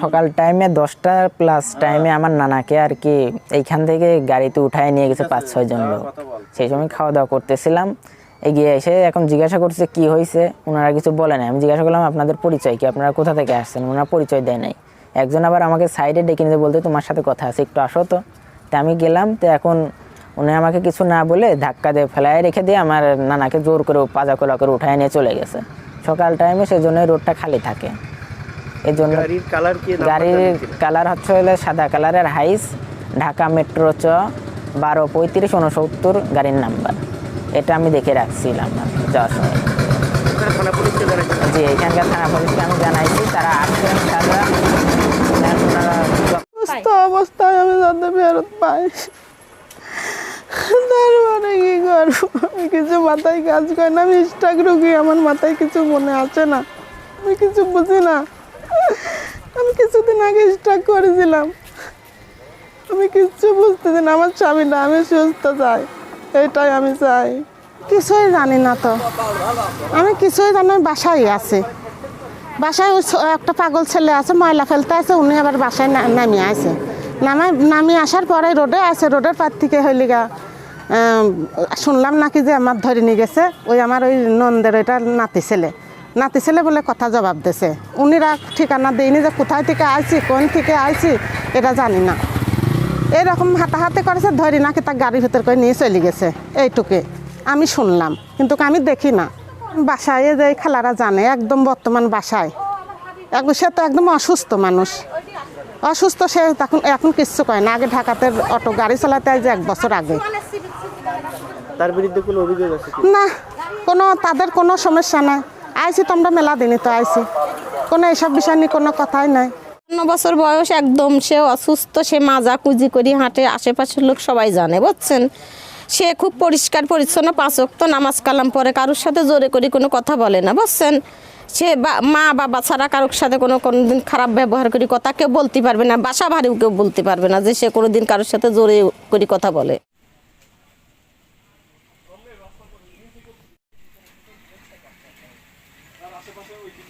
সকাল টাইমে দশটা প্লাস টাইমে আমার নানাকে আর কি এইখান থেকে গাড়িতে উঠায় নিয়ে গেছে পাঁচ, ছয় জন লোক। সেই সময় খাওয়া দাওয়া করতেছিলাম। এগিয়ে এসে এখন জিজ্ঞাসা করছে, কি হয়েছে? ওনারা কিছু বলে নাই। আমি জিজ্ঞাসা করলাম, আপনাদের পরিচয় কি? আপনারা কোথা থেকে আসছেন? ওনারা পরিচয় দেয় নাই। একজন আবার আমাকে সাইডে ডেকে নিতে বলতে, তোমার সাথে কথা আছে, একটু আসো তো। তা আমি গেলাম, তো এখন উনি আমাকে কিছু না বলে ধাক্কা দিয়ে ফেলায় রেখে দিয়ে আমার নানাকে জোর করে পাজা কোলা করে উঠায় নিয়ে চলে গেছে। সকাল টাইমে সেই জন্য রোডটা খালি থাকে। এই জন্য গাড়ির কালার কি গাড়ির কালার হচ্ছে হলে সাদা কালারের হাইস ঢাকা মেট্রো চ বারো পঁয়ত্রিশ উনসত্তর গাড়ির নাম্বার এটা আমি দেখে রাখছিলাম যাওয়ার সময়। জি এখানকার থানা পুলিশকে আমি জানাইছি তারা আসছেন তারা অবস্থায় আমি যাতে ফেরত পাই। তারপরে কি করব? কিছু মাথায় কাজ করে না আমি স্টাক রুগী আমার মাথায় কিছু মনে আছে না। আমি কিছু বুঝি না। আমি কিছুদিন আগে স্টাক করেছিলাম। আমি কিচ্ছু বুঝতেছি না আমার স্বামী না, আমি সুস্থ চাই। এটাই আমি চাই। কিছুই জানি না তো। আমি কিছুই জানি বাসায় আছি। বাসায় একটা পাগল ছেলে আছে, ময়লা ফেলতে আছে, উনি আবার বাসায় নামিয়ে আছে নামায় নামিয়ে আসার পরে রোডে আছে, রোডের পার থেকে হইলি গা শুনলাম নাকি যে আমার ধরে নিয়ে গেছে, ওই আমার ওই নন্দের ওইটা নাতি ছেলে। নাতি ছেলে বলে কথা জবাব দিছে। উনিরা ঠিকানা দেয়নি যে কোথায় থেকে আইছি কোন থেকে আইছি এটা জানি না। এরকম হাতাহাতি করেছে ধরি নাকি তার গাড়ির ভিতর করে নিয়ে চলে গেছে। এইটুকে আমি শুনলাম কিন্তু আমি দেখি না। বাসায় যে খেলারা জানে একদম বর্তমান বাসায়। এখন সে তো একদম অসুস্থ মানুষ। অসুস্থ সে তখন এখন কিচ্ছু কয় না। আগে ঢাকাতে অটো গাড়ি চালাতে আজ এক বছর আগে। তার বিরুদ্ধে কোনো অভিযোগ আছে না কোনো তাদের কোনো সমস্যা নাই আইছি তোমরা মেলা দিনই তো আইছি কোনো এসব বিষয় নিয়ে কোনো কথাই নাই। ন বছর বয়স একদম, সে অসুস্থ, সে মাজা কুজি করি হাঁটে, আশেপাশের লোক সবাই জানে, বুঝছেন? সে খুব পরিষ্কার, পরিচ্ছন্ন, পাঁচ ওয়াক্ত নামাজ কালাম পরে কারোর সাথে জোরে করি কোনো কথা বলে না, বুঝছেন? সে মা, বাবা ছাড়া কারোর সাথে কোনো, কোনোদিন খারাপ ব্যবহার করি, কথা কেউ বলতে পারবে না, বাসা ভাড়িও কেউ বলতে পারবে না যে সে কোনোদিন কারোর সাথে জোরে করি কথা বলে।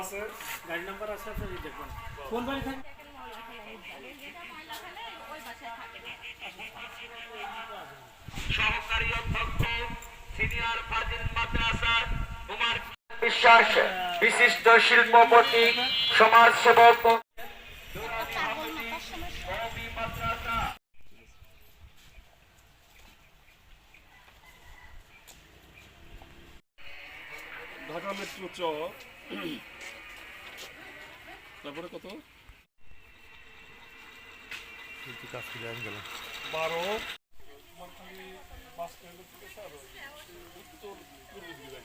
আছে গাড়ি নাম্বার আছে আপনি দেখবেন। কোন বাড়ি থাকে? সহকারী অধ্যক্ষ সিনিয়র ফাজিল মাদ্রাসা কুমার বিশ্বাস বিশিষ্ট শিল্পপতি সমাজ ঢাকা মেট্রো চ তারপরে কত? বারো। বাস স্ট্যান্ড থেকে উত্তর পূর্ব দিকে।